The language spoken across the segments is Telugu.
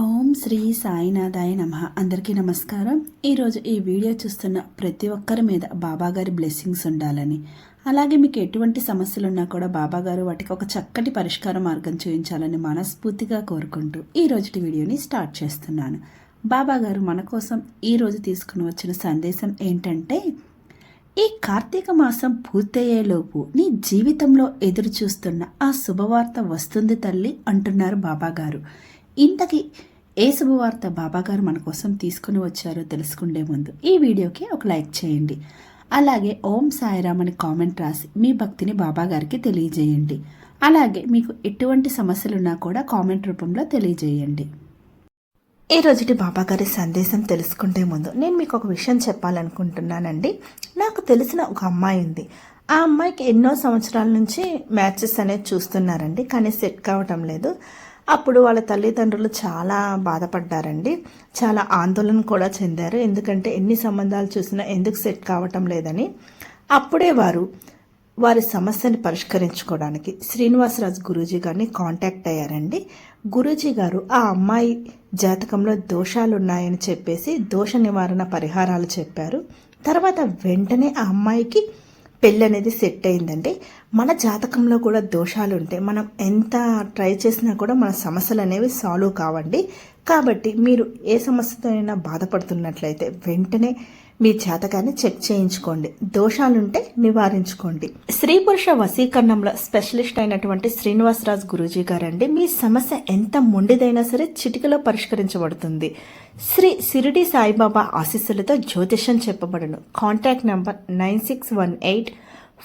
ఓం శ్రీ సాయినాథాయ నమ. అందరికీ నమస్కారం. ఈరోజు ఈ వీడియో చూస్తున్న ప్రతి ఒక్కరి మీద బాబాగారి బ్లెస్సింగ్స్ ఉండాలని. అలాగే మీకు ఎటువంటి సమస్యలు ఉన్నా కూడా బాబాగారు వాటికి ఒక చక్కటి పరిష్కార మార్గం చూపించాలని మనస్ఫూర్తిగా కోరుకుంటూ ఈ రోజుటి వీడియోని స్టార్ట్ చేస్తున్నాను. బాబాగారు మన కోసం ఈరోజు తీసుకుని వచ్చిన సందేశం ఏంటంటే ఈ కార్తీక మాసం పూర్తయ్యేలోపు నీ జీవితంలో ఎదురు చూస్తున్న ఆ శుభవార్త వస్తుంది తల్లి అంటున్నారు బాబాగారు. ఇంతకీ ఏ బాబాగారు మన కోసం తీసుకుని వచ్చారో తెలుసుకుండే ముందు ఈ వీడియోకి ఒక లైక్ చేయండి. అలాగే ఓం సాయిరామ్ అని కామెంట్ రాసి మీ భక్తిని బాబాగారికి తెలియజేయండి. అలాగే మీకు ఎటువంటి సమస్యలున్నా కూడా కామెంట్ రూపంలో తెలియజేయండి. ఈ రోజుటి బాబాగారి సందేశం తెలుసుకుంటే ముందు నేను మీకు ఒక విషయం చెప్పాలనుకుంటున్నానండి. నాకు తెలిసిన ఒక అమ్మాయి ఉంది. ఆ అమ్మాయికి ఎన్నో సంవత్సరాల నుంచి మ్యాచెస్ అనేది చూస్తున్నారండి. కానీ సెట్ కావటం లేదు. అప్పుడు వాళ్ళ తల్లిదండ్రులు చాలా బాధపడ్డారండి. చాలా ఆందోళన కూడా చెందారు. ఎందుకంటే ఎన్ని సంబంధాలు చూసినా ఎందుకు సెట్ కావటం లేదని. అప్పుడే వారు వారి సమస్యని పరిష్కరించుకోవడానికి శ్రీనివాసరాజు గురూజీ గారిని కాంటాక్ట్ అయ్యారండి. గురూజీ గారు ఆ అమ్మాయి జాతకంలో దోషాలు ఉన్నాయని చెప్పేసి దోష నివారణ పరిహారాలు చెప్పారు. తర్వాత వెంటనే ఆ అమ్మాయికి పెళ్ళి అనేది సెట్ అయిందండి. మన జాతకంలో కూడా దోషాలు ఉంటాయి మనం ఎంత ట్రై చేసినా కూడా మన సమస్యలు అనేవి సాల్వ్ కావండి. కాబట్టి మీరు ఏ సమస్యతో అయినా బాధపడుతున్నట్లయితే వెంటనే మీ జాతకాన్ని చెక్ చేయించుకోండి. దోషాలుంటే నివారించుకోండి. స్త్రీ పురుష వశీకరణంలో స్పెషలిస్ట్ అయినటువంటి శ్రీనివాసరాజు గురూజీ గారండి మీ సమస్య ఎంత మొండిదైనా సరే చిటికలో పరిష్కరించబడుతుంది. శ్రీ సిరిడి సాయిబాబా ఆశీస్సులతో జ్యోతిషం చెప్పబడును. Contact number nine six one eight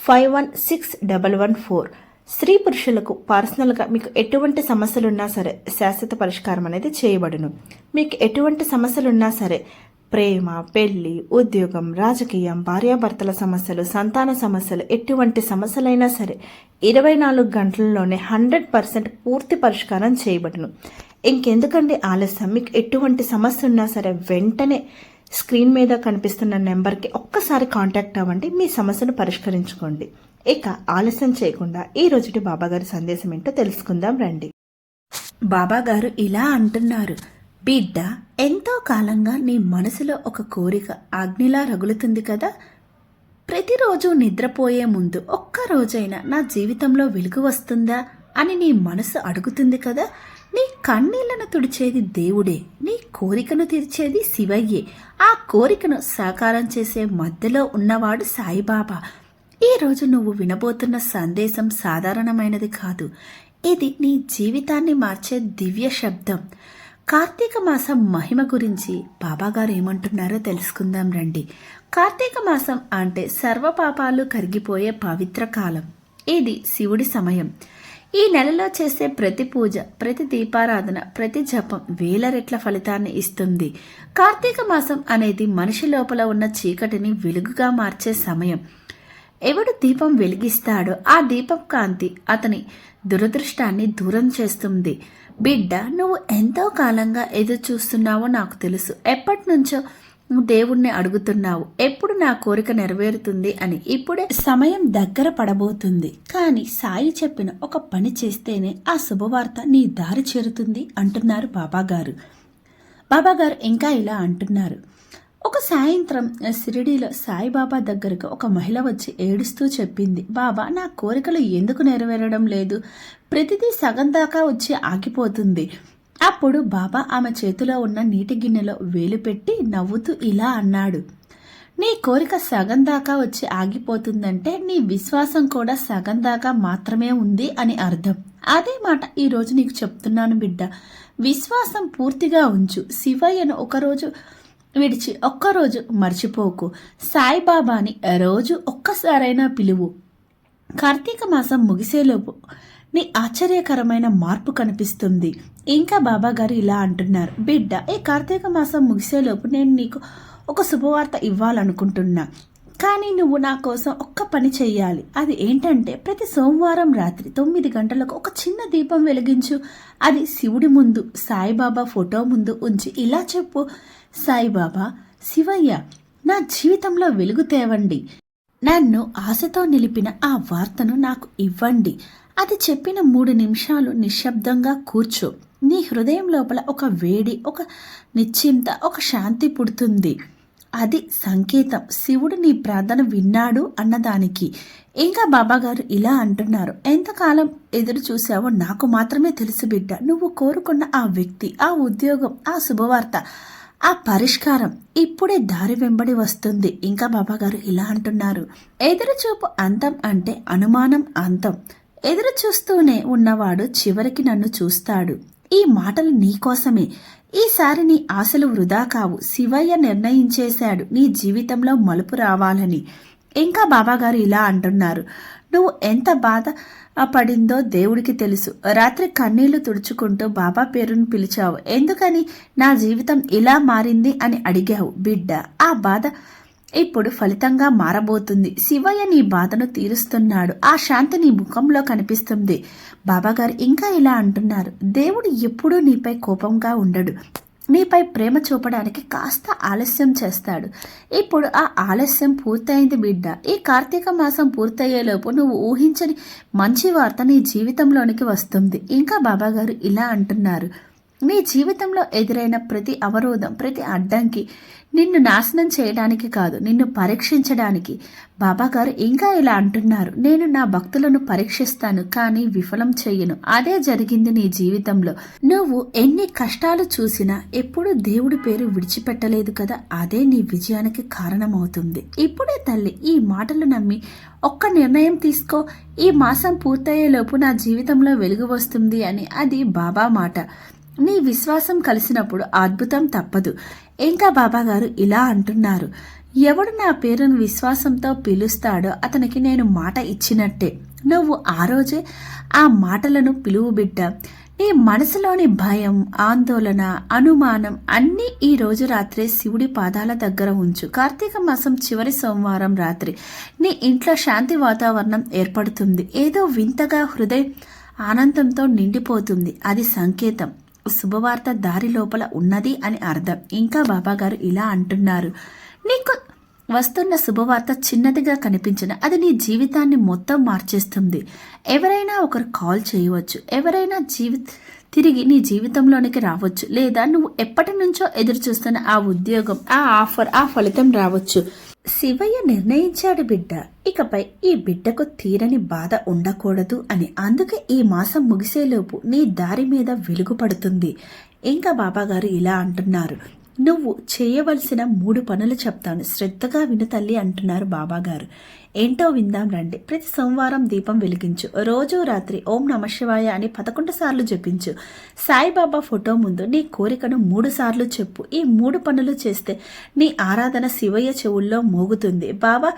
five one six double one four. స్త్రీ పురుషులకు పర్సనల్గా మీకు ఎటువంటి సమస్యలున్నా సరే శాశ్వత పరిష్కారం అనేది చేయబడును. మీకు ఎటువంటి సమస్యలున్నా సరే ప్రేమ పెళ్ళి ఉద్యోగం రాజకీయం భార్యాభర్తల సమస్యలు సంతాన సమస్యలు ఎటువంటి సమస్యలైనా సరే ఇరవై నాలుగు గంటల్లోనే హండ్రెడ్ పర్సెంట్ పూర్తి పరిష్కారం చేయబడును. ఇంకెందుకండి ఆలస్యం? మీకు ఎటువంటి సమస్య ఉన్నా సరే వెంటనే స్క్రీన్ మీద కనిపిస్తున్న నెంబర్కి ఒక్కసారి కాంటాక్ట్ అవ్వండి. మీ సమస్యను పరిష్కరించుకోండి. ఇక ఆలస్యం చేయకుండా ఈ రోజుటి బాబాగారి సందేశం ఏంటో తెలుసుకుందాం రండి. బాబాగారు ఇలా అంటున్నారు. బిడ్డ ఎంతో కాలంగా నీ మనసులో ఒక కోరిక అగ్నిలా రగులుతుంది కదా? ప్రతిరోజు నిద్రపోయే ముందు ఒక్క రోజైనా నా జీవితంలో వెలుగు వస్తుందా అని నీ మనసు అడుగుతుంది కదా? నీ కన్నీళ్ళను తుడిచేది దేవుడే నీ కోరికను తీర్చేది శివయ్యే. ఆ కోరికను సాకారం చేసే మధ్యలో ఉన్నవాడు సాయిబాబా. ఈ రోజు నువ్వు వినబోతున్న సందేశం సాధారణమైనది కాదు. ఇది నీ జీవితాన్ని మార్చే దివ్య శబ్దం. కార్తీక మాసం మహిమ గురించి బాబాగారు ఏమంటున్నారో తెలుసుకుందాం రండి. కార్తీక మాసం అంటే సర్వ పాపాలు కరిగిపోయే పవిత్ర కాలం. ఇది శివుడి సమయం. ఈ నెలలో చేసే ప్రతి పూజ ప్రతి దీపారాధన ప్రతి జపం వేల రెట్ల ఫలితాన్ని ఇస్తుంది. కార్తీక మాసం అనేది మనిషి లోపల ఉన్న చీకటిని వెలుగుగా మార్చే సమయం. ఎవడు దీపం వెలిగిస్తాడో ఆ దీపం కాంతి అతని దురదృష్టాన్ని దూరం చేస్తుంది. బిడ్డ నువ్వు ఎంతో కాలంగా ఎదురు చూస్తున్నావో నాకు తెలుసు. ఎప్పటి నుంచో నువ్వు దేవుణ్ణి అడుగుతున్నావు. ఎప్పుడు నా కోరిక నెరవేరుతుంది అని ఇప్పుడే సమయం దగ్గర పడబోతుంది. కానీ సాయి చెప్పిన ఒక పని చేస్తేనే ఆ శుభవార్త నీ దారి చేరుతుంది అంటున్నారు బాబాగారు. బాబాగారు ఇంకా ఇలా అంటున్నారు. ఒక సాయంత్రం షిరిడీలో సాయిబాబా దగ్గరకు ఒక మహిళ వచ్చి ఏడుస్తూ చెప్పింది బాబా నా కోరికలు ఎందుకు నెరవేరడం లేదు? ప్రతిదీ సగం దాకా వచ్చి ఆగిపోతుంది. అప్పుడు బాబా ఆమె చేతిలో ఉన్న నీటి గిన్నెలో వేలు పెట్టి నవ్వుతూ ఇలా అన్నాడు నీ కోరిక సగం దాకా వచ్చి ఆగిపోతుందంటే నీ విశ్వాసం కూడా సగం దాకా మాత్రమే ఉంది అని అర్థం. అదే మాట ఈరోజు నీకు చెప్తున్నాను బిడ్డ. విశ్వాసం పూర్తిగా ఉంచు. శివయ్యను ఒకరోజు విడిచి ఒక్కరోజు మర్చిపోకు. సాయిబాబాని రోజు ఒక్కసారైనా పిలువు. కార్తీక మాసం ముగిసేలోపు నీ ఆశ్చర్యకరమైన మార్పు కనిపిస్తుంది. ఇంకా బాబా గారు ఇలా అంటున్నారు. బిడ్డ ఈ కార్తీక మాసం ముగిసేలోపు నేను నీకు ఒక శుభవార్త ఇవ్వాలనుకుంటున్నా. కానీ నువ్వు నా కోసం ఒక్క పని చెయ్యాలి. అది ఏంటంటే ప్రతి సోమవారం రాత్రి తొమ్మిది గంటలకు ఒక చిన్న దీపం వెలిగించు. అది శివుడి ముందు సాయిబాబా ఫోటో ముందు ఉంచి ఇలా చెప్పు. సాయిబాబా శివయ్య నా జీవితంలో వెలుగు తేవండి. నన్ను ఆశతో నిలిపిన ఆ వార్తను నాకు ఇవ్వండి. అది చెప్పిన మూడు నిమిషాలు నిశ్శబ్దంగా కూర్చో. నీ హృదయం లోపల ఒక వేడి ఒక నిశ్చింత ఒక శాంతి పుడుతుంది. అది సంకేతం. శివుడు నీ ప్రార్థన విన్నాడు అన్నదానికి. ఇంకా బాబాగారు ఇలా అంటున్నారు. ఎంతకాలం ఎదురు చూసావో నాకు మాత్రమే తెలుసు బిడ్డ. నువ్వు కోరుకున్న ఆ వ్యక్తి ఆ ఉద్యోగం ఆ శుభవార్త ఆ పరిష్కారం ఇప్పుడే దారి వెంబడి వస్తుంది. ఇంకా బాబాగారు ఇలా అంటున్నారు. ఎదురుచూపు అంతం అంటే అనుమానం అంతం. ఎదురు చూస్తూనే ఉన్నవాడు చివరికి నన్ను చూస్తాడు. ఈ మాటలు నీకోసమే ఈసారి నీ ఆశలు వృధా కావు. శివయ్య నిర్ణయించేశాడు. నీ జీవితంలో మలుపు రావాలని. ఇంకా బాబాగారు ఇలా అంటున్నారు. నువ్వు ఎంత బాధ పడిందో దేవుడికి తెలుసు. రాత్రి కన్నీళ్ళు తుడుచుకుంటూ బాబా పేరును పిలిచావు. ఎందుకని? నా జీవితం ఇలా మారింది అని అడిగావు. బిడ్డ ఆ బాధ ఇప్పుడు ఫలితంగా మారబోతుంది. శివయ్య నీ బాధను తీరుస్తున్నాడు. ఆ శాంతి నీ ముఖంలో కనిపిస్తుంది. బాబాగారు ఇంకా ఇలా అంటున్నారు. దేవుడు ఎప్పుడూ నీపై కోపంగా ఉండడు. మీపై ప్రేమ చూపడానికి కాస్త ఆలస్యం చేస్తాడు. ఇప్పుడు ఆ ఆలస్యం పూర్తయింది బిడ్డ. ఈ కార్తీక మాసం పూర్తయ్యేలోపు నువ్వు ఊహించని మంచి వార్త నీ జీవితంలోనికి వస్తుంది. ఇంకా బాబాగారు ఇలా అంటున్నారు. మీ జీవితంలో ఎదురైన ప్రతి అవరోధం ప్రతి అడ్డంకి నిన్ను నాశనం చేయడానికి కాదు నిన్ను పరీక్షించడానికి. బాబాగారు ఇంకా ఇలా అంటున్నారు. నేను నా భక్తులను పరీక్షిస్తాను కానీ విఫలం చెయ్యను అదే జరిగింది నీ జీవితంలో. నువ్వు ఎన్ని కష్టాలు చూసినా ఎప్పుడు దేవుడి పేరు విడిచిపెట్టలేదు కదా? అదే నీ విజయానికి కారణమవుతుంది. ఇప్పుడే తల్లి ఈ మాటలు నమ్మి ఒక్క నిర్ణయం తీసుకో. ఈ మాసం పూర్తయ్యేలోపు నా జీవితంలో వెలుగు వస్తుంది అని. అది బాబా మాట. నీ విశ్వాసం కలిసినప్పుడు అద్భుతం తప్పదు. ఇంకా బాబాగారు? ఇలా అంటున్నారు. ఎవడు నా పేరును విశ్వాసంతో పిలుస్తాడో అతనికి నేను మాట ఇచ్చినట్టే. నువ్వు ఆ రోజే ఆ మాటలను పిలువు బిడ్డ. నీ మనసులోని భయం ఆందోళన అనుమానం అన్నీ ఈ రోజు రాత్రే శివుడి పాదాల దగ్గర ఉంచు. కార్తీక మాసం చివరి సోమవారం రాత్రి నీ ఇంట్లో శాంతి వాతావరణం ఏర్పడుతుంది. ఏదో వింతగా హృదయం ఆనందంతో నిండిపోతుంది. అది సంకేతం. శుభవార్త దారి లోపల ఉన్నది అని అర్థం. ఇంకా బాబాగారు ఇలా అంటున్నారు. నీకు వస్తున్న శుభవార్త చిన్నదిగా కనిపించిన అది నీ జీవితాన్ని మొత్తం మార్చేస్తుంది. ఎవరైనా ఒకరు కాల్ చేయవచ్చు. ఎవరైనా జీవి తిరిగి నీ జీవితంలోనికి రావచ్చు. లేదా నువ్వు ఎప్పటి నుంచో ఎదురు చూస్తున్న ఆ ఉద్యోగం ఆ ఆఫర్ ఆ ఫలితం రావచ్చు. శివయ్య నిర్ణయించాడు బిడ్డ. ఇకపై ఈ బిడ్డకు తీరని బాధ ఉండకూడదు అని. అందుకే ఈ మాసం ముగిసేలోపు నీ దారి మీద వెలుగు పడుతుంది. ఇంకా బాబాగారు ఇలా అంటున్నారు. నువ్వు చేయవలసిన మూడు పనులు చెప్తాను. శ్రద్ధగా విను తల్లి అంటున్నారు బాబాగారు. ఏంటో విందాం రండి. ప్రతి సోమవారం దీపం వెలిగించు. రోజు రాత్రి ఓం నమశివాయ అని పదకొండు సార్లు జపించు. సాయిబాబా ఫోటో ముందు నీ కోరికను మూడు సార్లు చెప్పు. ఈ మూడు పనులు చేస్తే నీ ఆరాధన శివయ్య చెవుల్లో మోగుతుంది. బాబా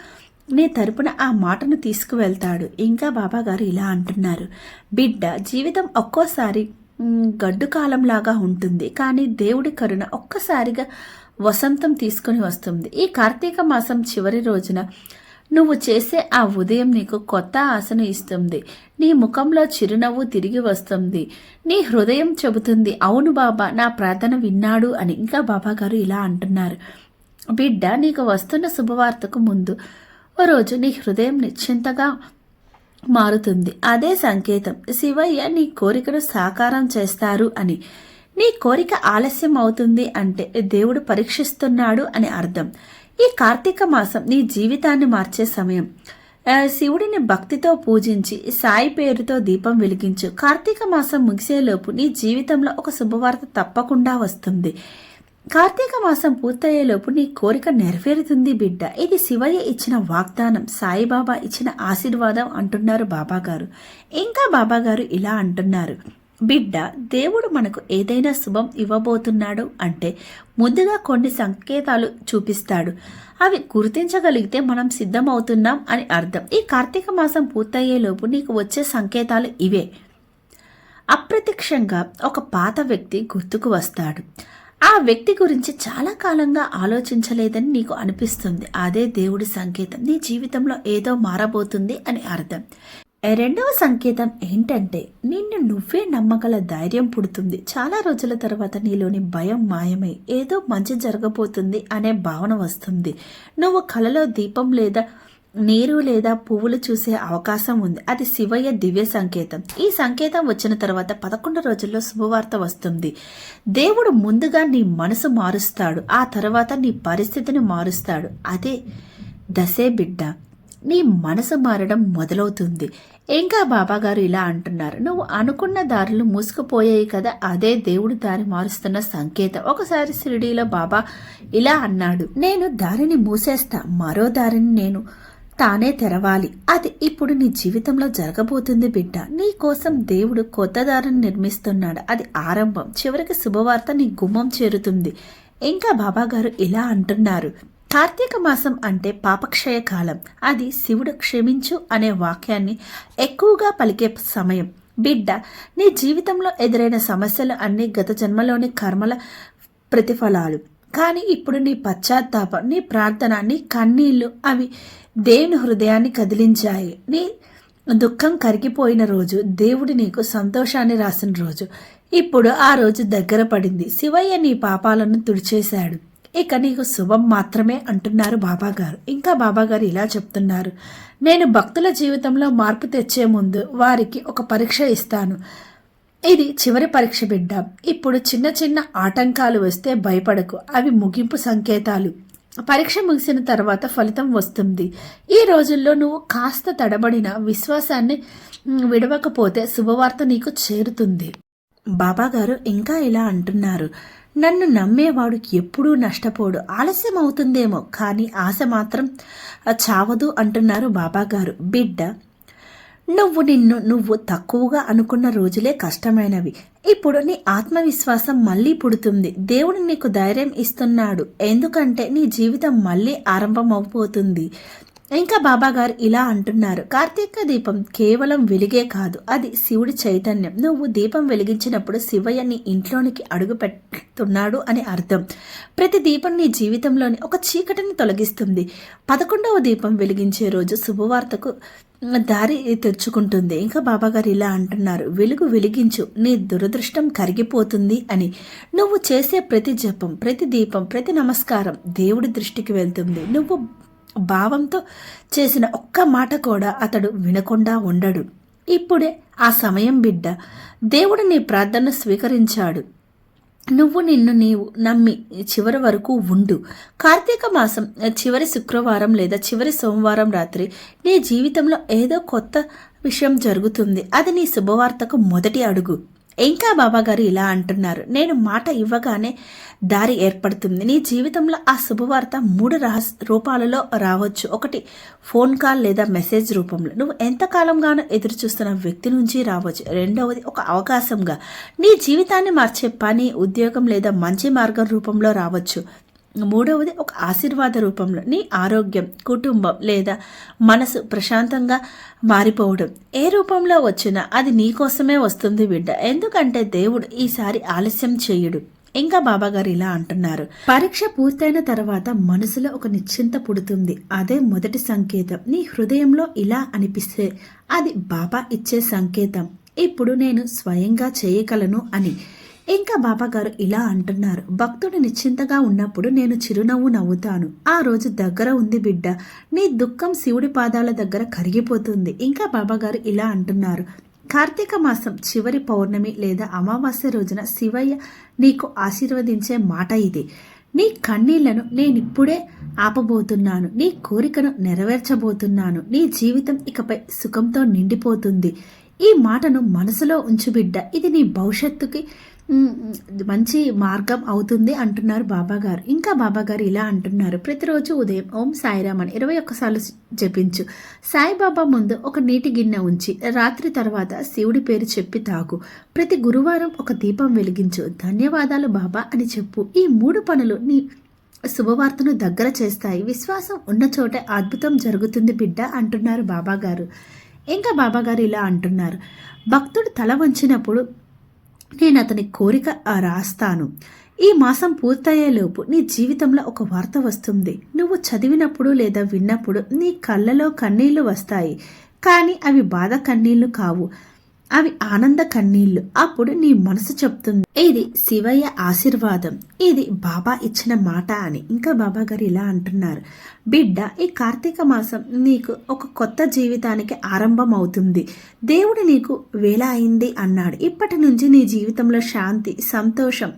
నీ తరపున ఆ మాటను తీసుకువెళ్తాడు. ఇంకా బాబాగారు ఇలా అంటున్నారు. బిడ్డ జీవితం ఒక్కోసారి గడ్డుకాలంలాగా గడ్డు కాలంలాగా ఉంటుంది. కానీ దేవుడి కరుణ ఒక్కసారిగా వసంతం తీసుకొని వస్తుంది. ఈ కార్తీక మాసం చివరి రోజున నువ్వు చేసే ఆ ఉదయం నీకు కొత్త ఆశను ఇస్తుంది. నీ ముఖంలో చిరునవ్వు తిరిగి వస్తుంది. నీ హృదయం చెబుతుంది అవును బాబా నా ప్రార్థన విన్నాడు అని. ఇంకా బాబా గారు ఇలా అంటున్నారు. బిడ్డ నీకు వస్తున్న శుభవార్తకు ముందు ఓ రోజు నీ హృదయం నిశ్చింతగా మారుతుంది. అదే సంకేతం. శివయ్య నీ కోరికను సాకారం చేస్తారు అని. నీ కోరిక ఆలస్యం అవుతుంది అంటే దేవుడు పరీక్షిస్తున్నాడు అని అర్థం. ఈ కార్తీక మాసం నీ జీవితాన్ని మార్చే సమయం. శివుడిని భక్తితో పూజించి సాయి పేరుతో దీపం వెలిగించు. కార్తీక మాసం ముగిసేలోపు నీ జీవితంలో ఒక శుభవార్త తప్పకుండా వస్తుంది. కార్తీక మాసం పూర్తయ్యేలోపు నీ కోరిక నెరవేరుతుంది బిడ్డ. ఇది శివయ్య ఇచ్చిన వాగ్దానం సాయిబాబా ఇచ్చిన ఆశీర్వాదం అంటున్నారు బాబాగారు. ఇంకా బాబాగారు ఇలా అంటున్నారు. బిడ్డ దేవుడు మనకు ఏదైనా శుభం ఇవ్వబోతున్నాడు అంటే ముందుగా కొన్ని సంకేతాలు చూపిస్తాడు. అవి గుర్తించగలిగితే మనం సిద్ధమవుతున్నాం అని అర్థం. ఈ కార్తీక మాసం పూర్తయ్యేలోపు నీకు వచ్చే సంకేతాలు ఇవే. అప్రత్యక్షంగా ఒక పాత వ్యక్తి గుర్తుకు వస్తాడు. ఆ వ్యక్తి గురించి చాలా కాలంగా ఆలోచించలేదని నీకు అనిపిస్తుంది. అదే దేవుడి సంకేతం. నీ జీవితంలో ఏదో మారబోతుంది అని అర్థం. రెండవ సంకేతం ఏంటంటే నిన్ను నువ్వే నమ్మగల ధైర్యం పుడుతుంది. చాలా రోజుల తర్వాత నీలోని భయం మాయమై ఏదో మంచి జరగబోతుంది అనే భావన వస్తుంది. నువ్వు కలలో దీపం లేదా నీరు లేదా పువ్వులు చూసే అవకాశం ఉంది. అది శివయ్య దివ్య సంకేతం. ఈ సంకేతం వచ్చిన తర్వాత పదకొండు రోజుల్లో శుభవార్త వస్తుంది. దేవుడు ముందుగా నీ మనసు మారుస్తాడు. ఆ తర్వాత నీ పరిస్థితిని మారుస్తాడు. అదే దశే బిడ్డ. నీ మనసు మారడం మొదలవుతుంది. ఇంకా బాబాగారు ఇలా అంటున్నారు. నువ్వు అనుకున్న దారులు మూసుకుపోయాయి కదా అదే దేవుడు దారి మారుస్తున్న సంకేతం. ఒకసారి షిరిడీలో బాబా ఇలా అన్నాడు నేను దారిని మూసేస్తా మరో దారిని నేను తానే తెరవాలి. అది ఇప్పుడు నీ జీవితంలో జరగబోతుంది బిడ్డ. నీ కోసం దేవుడు కొత్త దారిని నిర్మిస్తున్నాడు. అది ఆరంభం. చివరికి శుభవార్త నీ గుమ్మం చేరుతుంది. ఇంకా బాబాగారు ఇలా అంటున్నారు కార్తీక మాసం అంటే పాపక్షయ కాలం. అది శివుడు క్షమించు అనే వాక్యాన్ని ఎక్కువగా పలికే సమయం. బిడ్డ నీ జీవితంలో ఎదురైన సమస్యలు అన్ని గత జన్మలోని కర్మల ప్రతిఫలాలు. కానీ ఇప్పుడు నీ పశ్చాత్తాపం నీ ప్రార్థన నీ కన్నీళ్ళు అవి దేవుని హృదయాన్ని కదిలించాయి. నీ దుఃఖం కరిగిపోయిన రోజు దేవుడు నీకు సంతోషాన్ని రాసిన రోజు. ఇప్పుడు ఆ రోజు దగ్గర పడింది. శివయ్య నీ పాపాలను తుడిచేశాడు. ఇక నీకు శుభం మాత్రమే అంటున్నారు బాబాగారు. ఇంకా బాబాగారు ఇలా చెప్తున్నారు. నేను భక్తుల జీవితంలో మార్పు తెచ్చే ముందు వారికి ఒక పరీక్ష ఇస్తాను. ఇది చివరి పరీక్ష బిడ్డ. ఇప్పుడు చిన్న చిన్న ఆటంకాలు వస్తే భయపడకు. అవి ముగింపు సంకేతాలు. పరీక్ష ముగిసిన తర్వాత ఫలితం వస్తుంది. ఈ రోజుల్లో నువ్వు కాస్త తడబడిన విశ్వాసాన్ని విడవకపోతే శుభవార్త నీకు చేరుతుంది. బాబాగారు ఇంకా ఇలా అంటున్నారు. నన్ను నమ్మేవాడు ఎప్పుడూ నష్టపోడు. ఆలస్యం అవుతుందేమో కానీ ఆశ మాత్రం చావదు అంటున్నారు బాబాగారు. బిడ్డ నువ్వు నిన్ను నువ్వు తక్కువగా అనుకున్న రోజులే కష్టమైనవి. ఇప్పుడు నీ ఆత్మవిశ్వాసం మళ్ళీ పుడుతుంది. దేవుడు నీకు ధైర్యం ఇస్తున్నాడు. ఎందుకంటే నీ జీవితం మళ్ళీ ఆరంభమవుపోతుంది ఇంకా బాబాగారు ఇలా అంటున్నారు. కార్తీక దీపం కేవలం వెలిగే కాదు. అది శివుడి చైతన్యం. నువ్వు దీపం వెలిగించినప్పుడు శివయ్య నీ ఇంట్లోనికి అడుగు పెడుతున్నాడు అని అర్థం. ప్రతి దీపం నీ జీవితంలోని ఒక చీకటిని తొలగిస్తుంది. పదకొండవ దీపం వెలిగించే రోజు శుభవార్తకు దారి తెరుచుకుంటుంది ఇంకా బాబాగారు ఇలా అంటున్నారు. వెలుగు వెలిగించు. నీ దురదృష్టం కరిగిపోతుంది అని. నువ్వు చేసే ప్రతి జపం ప్రతి దీపం ప్రతి నమస్కారం దేవుడి దృష్టికి వెళ్తుంది. నువ్వు భావంతో చేసిన ఒక్క మాట కూడా అతడు వినకుండా ఉండడు. ఇప్పుడే ఆ సమయం బిడ్డ. దేవుడు నీ ప్రార్థన స్వీకరించాడు. నువ్వు నిన్ను నీవు నమ్మి చివరి వరకు ఉండు. కార్తీక మాసం చివరి శుక్రవారం లేదా చివరి సోమవారం రాత్రి నీ జీవితంలో ఏదో కొత్త విషయం జరుగుతుంది. అది నీ శుభవార్తకు మొదటి అడుగు. ఇంకా బాబాగారు ఇలా అంటున్నారు. నేను మాట ఇవ్వగానే దారి ఏర్పడుతుంది. నీ జీవితంలో ఆ శుభవార్త మూడు రహస్ రూపాలలో రావచ్చు. ఒకటి ఫోన్ కాల్ లేదా మెసేజ్ రూపంలో. నువ్వు ఎంతకాలంగానో ఎదురు చూస్తున్న వ్యక్తి నుంచి రావచ్చు. రెండవది ఒక అవకాశంగా. నీ జీవితాన్ని మార్చే పని ఉద్యోగం లేదా మంచి మార్గం రూపంలో రావచ్చు. మూడవది ఒక ఆశీర్వాద రూపంలో నీ ఆరోగ్యం కుటుంబం లేదా మనసు ప్రశాంతంగా మారిపోవడం. ఏ రూపంలో వచ్చినా అది నీకోసమే వస్తుంది బిడ్డ. ఎందుకంటే దేవుడు ఈసారి ఆలస్యం చేయుడు. ఇంకా బాబాగారు ఇలా అంటున్నారు. పరీక్ష పూర్తయిన తర్వాత మనసులో ఒక నిశ్చింత పుడుతుంది. అదే మొదటి సంకేతం. నీ హృదయంలో ఇలా అనిపిస్తే అది బాబా ఇచ్చే సంకేతం. ఇప్పుడు నేను స్వయంగా చేయగలను అని. ఇంకా బాబాగారు ఇలా అంటున్నారు. భక్తుడు నిశ్చింతగా ఉన్నప్పుడు నేను చిరునవ్వు నవ్వుతాను. ఆ రోజు దగ్గర ఉంది బిడ్డ. నీ దుఃఖం శివుడి పాదాల దగ్గర కరిగిపోతుంది. ఇంకా బాబాగారు ఇలా అంటున్నారు. కార్తీక మాసం చివరి పౌర్ణమి లేదా అమావాస్య రోజున శివయ్య నీకు ఆశీర్వదించే మాట ఇది. నీ కన్నీళ్ళను నేనిప్పుడే ఆపబోతున్నాను. నీ కోరికను నెరవేర్చబోతున్నాను. నీ జీవితం ఇకపై సుఖంతో నిండిపోతుంది. ఈ మాటను మనసులో ఉంచు బిడ్డ. ఇది నీ భవిష్యత్తుకి మంచి మార్గం అవుతుంది అంటున్నారు బాబా గారు ఇంకా బాబా గారు ఇలా అంటున్నారు. ప్రతిరోజు ఉదయం ఓం సాయిరామ్ అని ఇరవై ఒక్కసార్లు జపించు. సాయిబాబా ముందు ఒక నీటి గిన్నె ఉంచి రాత్రి తర్వాత శివుడి పేరు చెప్పి తాగు. ప్రతి గురువారం ఒక దీపం వెలిగించు. ధన్యవాదాలు బాబా అని చెప్పు. ఈ మూడు పనులు నీ శుభవార్తను దగ్గర చేస్తాయి. విశ్వాసం ఉన్న చోటే అద్భుతం జరుగుతుంది బిడ్డ అంటున్నారు బాబాగారు. ఇంకా బాబాగారు ఇలా అంటున్నారు. భక్తుడు తల వంచినప్పుడు నేను అతని కోరిక రాస్తాను. ఈ మాసం పూర్తయ్యేలోపు నీ జీవితంలో ఒక వార్త వస్తుంది. నువ్వు చదివినప్పుడు లేదా విన్నప్పుడు నీ కళ్ళలో కన్నీళ్ళు వస్తాయి. కానీ అవి బాధ కన్నీళ్ళు కావు. అవి ఆనంద కన్నీళ్ళు. అప్పుడు నీ మనసు చెప్తుంది. ఇది శివయ్య ఆశీర్వాదం. ఇది బాబా ఇచ్చిన మాట అని. ఇంకా బాబా గారు ఇలా అంటున్నారు. బిడ్డ ఈ కార్తీక మాసం నీకు ఒక కొత్త జీవితానికి ఆరంభం అవుతుంది దేవుడు నీకు వేళ అయింది అన్నాడు. ఇప్పటి నుంచి నీ జీవితంలో శాంతి సంతోషం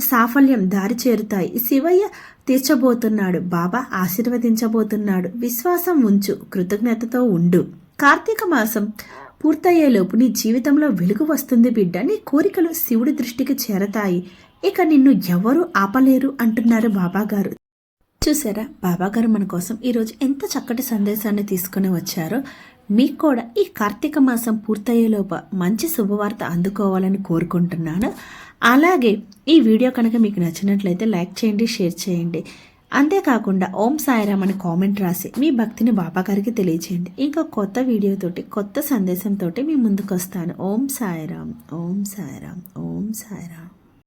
సాఫల్యం దారి చేరుతాయి. శివయ్య తీర్చబోతున్నాడు. బాబా ఆశీర్వదించబోతున్నాడు. విశ్వాసం ఉంచు. కృతజ్ఞతతో ఉండు. కార్తీక మాసం పూర్తయ్యేలోపు నీ జీవితంలో వెలుగు వస్తుంది బిడ్డ. నీ కోరికలు శివుడి దృష్టికి చేరతాయి. ఇక నిన్ను ఎవరూ ఆపలేరు అంటున్నారు బాబాగారు. చూసారా? బాబాగారు మన కోసం ఈరోజు ఎంత చక్కటి సందేశాన్ని తీసుకుని వచ్చారో. మీకు కూడా ఈ కార్తీక మాసం పూర్తయ్యేలోపు మంచి శుభవార్త అందుకోవాలని కోరుకుంటున్నాను. అలాగే ఈ వీడియో కనుక మీకు నచ్చినట్లయితే లైక్ చేయండి షేర్ చేయండి. అంతేకాకుండా ఓం సాయిరామ్ అని కామెంట్ రాసి మీ భక్తిని బాబాగారికి తెలియచేయండి. ఇంకా కొత్త వీడియోతోటి కొత్త సందేశంతో మీ ముందుకు వస్తాను ఓం సాయిరామ్ ఓం సాయిరామ్ ఓం సాయిరామ్.